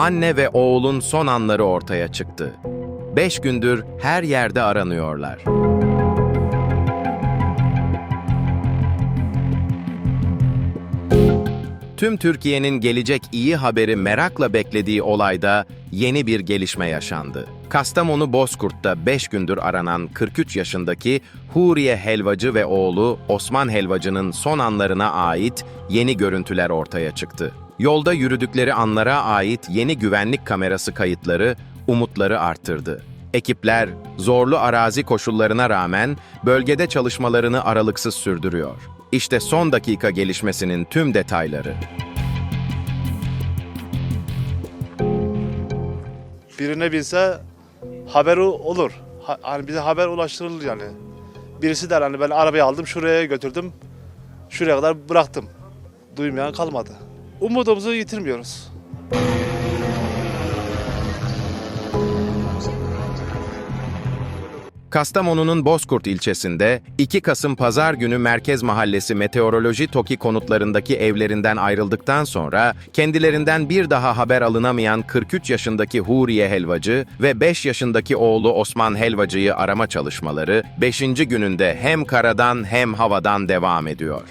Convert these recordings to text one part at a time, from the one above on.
Anne ve oğulun son anları ortaya çıktı. Beş gündür her yerde aranıyorlar. Tüm Türkiye'nin gelecek iyi haberi merakla beklediği olayda yeni bir gelişme yaşandı. Kastamonu Bozkurt'ta 5 gündür aranan 43 yaşındaki Huriye Helvacı ve oğlu Osman Helvacı'nın son anlarına ait yeni görüntüler ortaya çıktı. Yolda yürüdükleri anlara ait yeni güvenlik kamerası kayıtları umutları arttırdı. Ekipler zorlu arazi koşullarına rağmen bölgede çalışmalarını aralıksız sürdürüyor. İşte son dakika gelişmesinin tüm detayları. Birine bilse haberi olur. Ha, hani bize haber ulaştırılır yani. Birisi der hani ben arabayı aldım şuraya götürdüm. Şuraya kadar bıraktım. Duymayan kalmadı. Umudumuzu yitirmiyoruz. Kastamonu'nun Bozkurt ilçesinde 2 Kasım Pazar günü Merkez Mahallesi Meteoroloji TOKİ konutlarındaki evlerinden ayrıldıktan sonra kendilerinden bir daha haber alınamayan 43 yaşındaki Huriye Helvacı ve 5 yaşındaki oğlu Osman Helvacı'yı arama çalışmaları 5. gününde hem karadan hem havadan devam ediyor.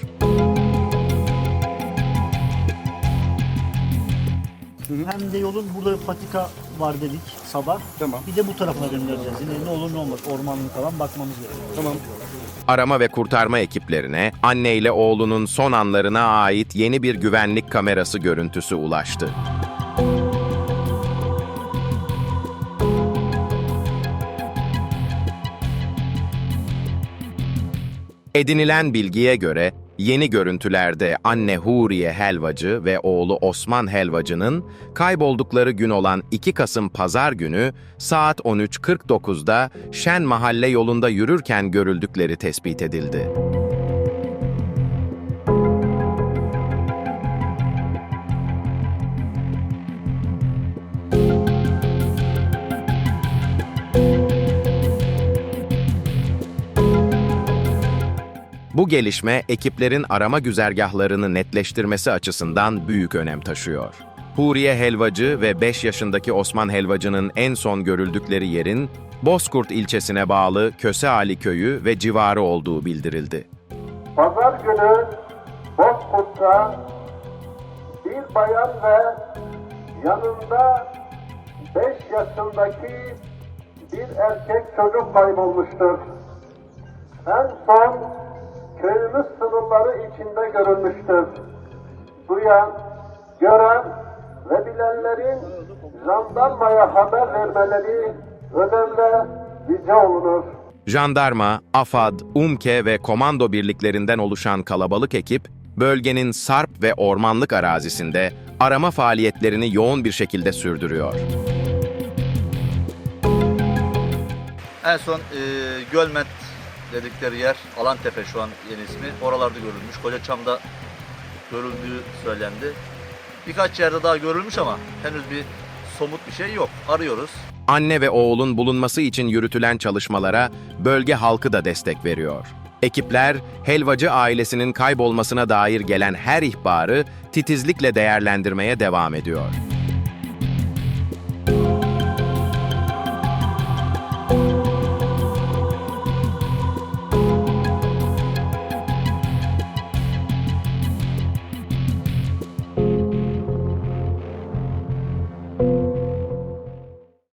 Hem de yolun burada bir patika var dedik sabah. Tamam. Bir de bu tarafına göndereceğiz. Yine ne olur ne olmaz ormanlık alan bakmamız gerekiyor. Tamam. Arama ve kurtarma ekiplerine anne ile oğlunun son anlarına ait yeni bir güvenlik kamerası görüntüsü ulaştı. Edinilen bilgiye göre yeni görüntülerde anne Huriye Helvacı ve oğlu Osman Helvacı'nın kayboldukları gün olan 2 Kasım Pazar günü saat 13.49'da Şen Mahalle yolunda yürürken görüldükleri tespit edildi. Bu gelişme ekiplerin arama güzergahlarını netleştirmesi açısından büyük önem taşıyor. Huriye Helvacı ve 5 yaşındaki Osman Helvacı'nın en son görüldükleri yerin Bozkurt ilçesine bağlı Köse Ali köyü ve civarı olduğu bildirildi. Pazar günü Bozkurt'ta bir bayan ve yanında 5 yaşındaki bir erkek çocuk kaybolmuştur. En son köyümüz sınırları içinde görülmüştür. Duyan, gören ve bilenlerin jandarmaya haber vermeleri önemli rica olunur. Jandarma, AFAD, UMKE ve komando birliklerinden oluşan kalabalık ekip, bölgenin sarp ve ormanlık arazisinde arama faaliyetlerini yoğun bir şekilde sürdürüyor. En son e, Gölmet dedikleri yer, Alantepe şu an yeni ismi. Oralarda görülmüş. Kocaçam'da görüldüğü söylendi. Birkaç yerde daha görülmüş ama henüz bir somut bir şey yok. Arıyoruz. Anne ve oğulun bulunması için yürütülen çalışmalara bölge halkı da destek veriyor. Ekipler, Helvacı ailesinin kaybolmasına dair gelen her ihbarı titizlikle değerlendirmeye devam ediyor.